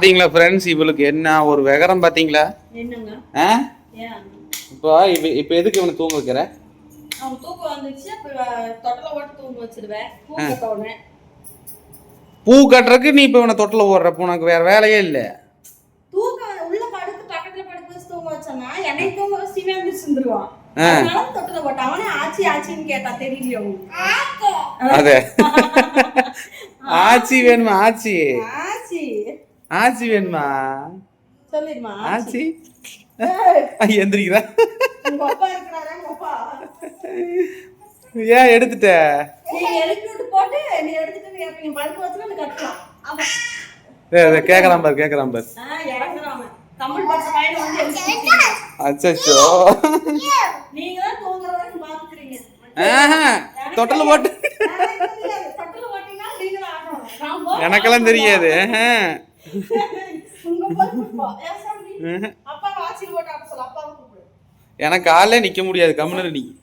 பாத்தீங்களா ஃப்ரெண்ட்ஸ் இவளுக்கு என்ன ஒரு விகரம் பாத்தீங்களா? இப்போ இவ இப்போ எதுக்கு இவனை தூங்க வைக்கிற? அவன் தூக்கம் வந்துச்சு அப்ப தொட்டல ஓட்டு தூங்க வச்சிருவேன். பூ கட்டுறதுக்கு நீ இப்போ இவனை தொட்டில் ஓடுறப்ப உனக்கு வேற வேலையே இல்லை. ஆச்சி வேணுமா? ஆச்சி. ஆச்சி வேணுமா? சொல்லிடுமா ஆச்சி. எந்திரிக்கிறா. ஏன் எடுத்துட்ட? கேட்கலாம் பாரு கேட்கலாம் பாரு. அச்சோ தொட்டில் போட்டு. எனக்கெல்லாம் தெரியாது. எனக்கு காலைல நிக்க முடியாது கம்முன்னு நீ.